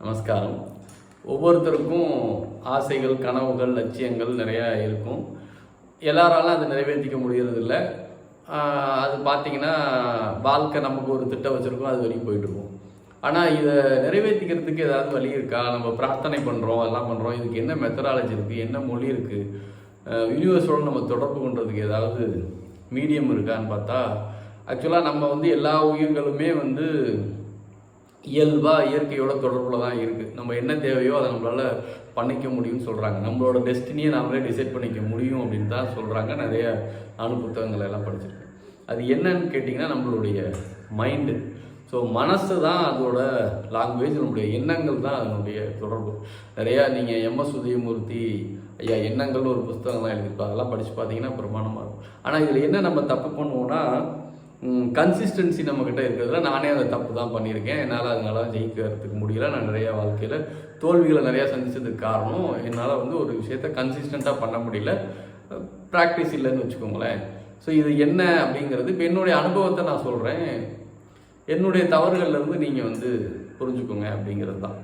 நமஸ்காரம். ஒவ்வொருத்தருக்கும் ஆசைகள் கனவுகள் லட்சியங்கள் நிறையா இருக்கும். எல்லாராலும் அதை நிறைவேற்றிக்க முடியறதில்ல. அது பார்த்தீங்கன்னா வாழ்க்கை நமக்கு ஒரு திட்டம் வச்சுருக்கோம் அது வரைக்கும் போயிட்டுருக்கோம் ஆனால் இதை நிறைவேற்றிக்கிறதுக்கு ஏதாவது வழி இருக்கா? நம்ம பிரார்த்தனை பண்ணுறோம் எல்லாம் பண்ணுறோம் இதுக்கு என்ன மெத்தடாலஜி இருக்குது என்ன மொழி இருக்குது யூனிவர்ஸோட நம்ம தொடர்பு கொண்டதுக்கு ஏதாவது மீடியம் இருக்கான்னு பார்த்தா ஆக்சுவலாக நம்ம வந்து எல்லா உயிர்களுமே வந்து இயல்பாக இயற்கையோட தொடர்பில் தான் இருக்குது நம்ம என்ன தேவையோ அதை நம்மளால் பண்ணிக்க முடியும்னு சொல்கிறாங்க நம்மளோட டெஸ்டினியை நாமளே டிசைட் பண்ணிக்க முடியும் அப்படின்னு தான் சொல்கிறாங்க நிறைய நானும் புத்தகங்கள் எல்லாம் படிச்சிருக்கேன். அது என்னன்னு கேட்டிங்கன்னா நம்மளுடைய மைண்டு ஸோ மனசு தான் அதோட லாங்குவேஜ் நம்முடைய எண்ணங்கள் தான் அதனுடைய தொடர்பு. நிறையா நீங்கள் எம்எஸ் உதயமூர்த்தி ஐயா எண்ணங்கள்னு ஒரு புஸ்தகம்லாம் எழுதியிருப்பா அதெல்லாம் படித்து பார்த்தீங்கன்னா பிரமாணமாக இருக்கும். ஆனால் இதில் என்ன நம்ம தப்பு பண்ணுவோம்னா கன்சிஸ்டன்சி நம்மக்கிட்ட இருக்கிறதுல நானே அந்த தப்பு தான் பண்ணியிருக்கேன். என்னால் அதனால ஜெயிக்கிறதுக்கு முடியல. நான் நிறைய வாழ்க்கையில் தோல்விகளை நிறையா சந்தித்ததுக்கு காரணம் என்னால் வந்து ஒரு விஷயத்த கன்சிஸ்டண்ட்டாக பண்ண முடியல. ப்ராக்டிஸ் இல்லைன்னு வச்சுக்கோங்களேன். ஸோ இது என்ன அப்படிங்கிறது இப்போ என்னுடைய அனுபவத்தை நான் சொல்கிறேன் என்னுடைய தவறுகள்லேருந்து நீங்கள் வந்து புரிஞ்சுக்கோங்க அப்படிங்கிறது தான்.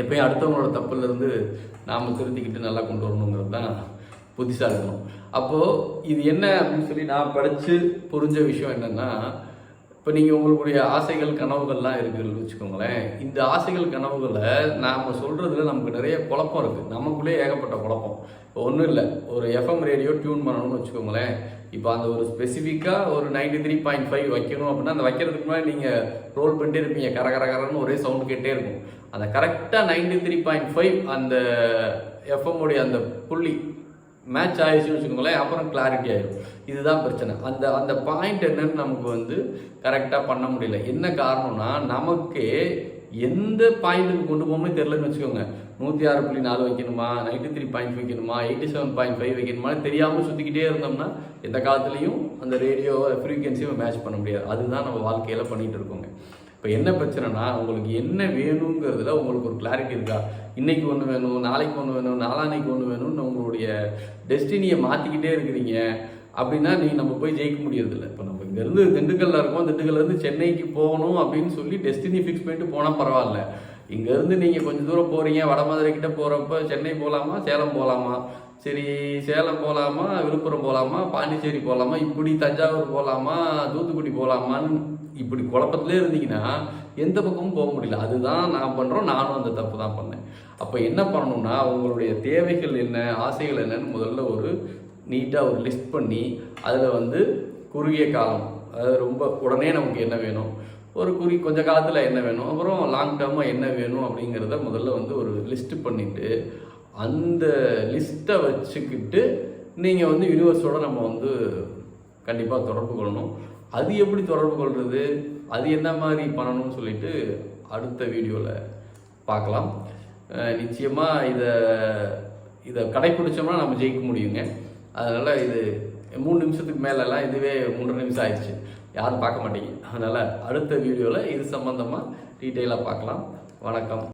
எப்பயும் அடுத்தவங்களோட தப்புலேருந்து நாம் திருத்திக்கிட்டு நல்லா கொண்டு வரணுங்கிறது தான் புத்திசாலித்தனம் அப்போது இது என்ன அப்படின்னு சொல்லி நான் படித்து புரிஞ்ச விஷயம் என்னென்னா இப்போ நீங்கள் உங்களுடைய ஆசைகள் கனவுகள்லாம் இருக்குதுன்னு வச்சுக்கோங்களேன். இந்த ஆசைகள் கனவுகளை நாம் சொல்கிறதுல நமக்கு நிறைய குழப்பம் இருக்குது நமக்குள்ளே ஏகப்பட்ட குழப்பம். இப்போ ஒன்றும் இல்லை. ஒரு எஃப்எம் ரேடியோ டியூன் பண்ணணும்னு வச்சுக்கோங்களேன். இப்போ அந்த ஒரு ஸ்பெசிஃபிக்காக ஒரு நைன்டி த்ரீ பாயிண்ட் ஃபைவ் வைக்கணும் அப்படின்னா அந்த வைக்கிறதுக்கு முன்னாடி நீங்கள் ரோல் பண்ணிட்டே இருப்பீங்க. கர கர கரன்னு ஒரே சவுண்ட் கேட்டே இருக்கும். அந்த கரெக்டாக நைன்டி த்ரீ பாயிண்ட் ஃபைவ் அந்த எஃப்எம்முடைய அந்த புள்ளி மேட்ச் ஆயிடுச்சுன்னு வச்சுக்கோங்களேன் அப்புறம் கிளாரிட்டி ஆகிடும் இதுதான் பிரச்சனை. அந்த அந்த பாயிண்ட் என்னன்னு நமக்கு வந்து கரெக்டாக பண்ண முடியல. என்ன காரணம்னா நமக்கு எந்த பாயிண்ட்டுக்கு கொண்டு போகணும்னு தெரிலன்னு வச்சுக்கோங்க. நூற்றி ஆறு புள்ளி நாலு வைக்கணுமா? நைன்டி த்ரீ பாயிண்ட் வைக்கணுமா? எயிட்டி செவன் பாயிண்ட் ஃபைவ் வைக்கணுமான்னு தெரியாமல் சுற்றிக்கிட்டே இருந்தோம்னா எந்த காலத்துலையும் அந்த ரேடியோ ஃப்ரீக்வன்சியும் மேட்ச் பண்ண முடியாது. அதுதான் நம்ம வாழ்க்கையில் பண்ணிகிட்டு இருக்கோங்க. இப்போ என்ன பிரச்சனைனா உங்களுக்கு என்ன வேணுங்கிறதுல உங்களுக்கு ஒரு கிளாரிட்டி இருக்கா? இன்னைக்கு ஒன்று வேணும் நாளைக்கு ஒன்று வேணும் நாளான்னைக்கு ஒன்று வேணும்னு உங்களுடைய டெஸ்டினியை மாற்றிக்கிட்டே இருக்கிறீங்க. அப்படின்னா நீங்கள் நம்ம போய் ஜெயிக்க முடியறதில்ல. இப்போ நம்ம இங்கேருந்து திண்டுக்கல்ல இருக்கோம் திண்டுக்கல்லேருந்து சென்னைக்கு போகணும் அப்படின்னு சொல்லி டெஸ்டினி ஃபிக்ஸ் பண்ணிட்டு போனால் பரவாயில்ல. இங்கேருந்து நீங்கள் கொஞ்சம் தூரம் போகிறீங்க வடமதுரை கிட்ட போகிறப்ப சென்னை போகலாமா சேலம் போகலாமா சரி சேலம் போகலாமா விழுப்புரம் போகலாமா பாண்டிச்சேரி போகலாமா இப்படி தஞ்சாவூர் போகலாமா தூத்துக்குடி போகலாமான்னு இப்படி குழப்பத்திலே இருந்தீங்கன்னா எந்த பக்கமும் போக முடியல. அதுதான் நான் பண்ணுறோம் நானும் அந்த தப்பு தான் பண்ணேன். அப்போ என்ன பண்ணணும்னா உங்களுடைய தேவைகள் என்ன ஆசைகள் என்னன்னு முதல்ல ஒரு நீட்டாக ஒரு லிஸ்ட் பண்ணி அதில் வந்து குறுகிய காலம் அதாவது ரொம்ப உடனே நமக்கு என்ன வேணும் ஒரு குறி கொஞ்ச காலத்தில் என்ன வேணும் அப்புறம் லாங் டேர்மாக என்ன வேணும் அப்படிங்கிறத முதல்ல வந்து ஒரு லிஸ்ட் பண்ணிவிட்டு அந்த லிஸ்ட்டை வச்சுக்கிட்டு நீங்கள் வந்து யூனிவர்ஸோடு நம்ம வந்து கண்டிப்பாக தொடர்பு கொள்ளணும். அது எப்படி தொடர்பு கொள்வது அது என்ன மாதிரி பண்ணணும்னு சொல்லிட்டு அடுத்த வீடியோவில் பார்க்கலாம். நிச்சயமாக இதை இதை கடைப்பிடிச்சோம்னா நம்ம ஜெயிக்க முடியுங்க. அதனால் இது மூணு நிமிஷத்துக்கு மேலெல்லாம் இதுவே மூன்று நிமிஷம் ஆயிடுச்சு. யாரும் பார்க்க மாட்டீங்க. அதனால் அடுத்த வீடியோவில் இது சம்மந்தமாக டீட்டெயிலாக பார்க்கலாம். வணக்கம்.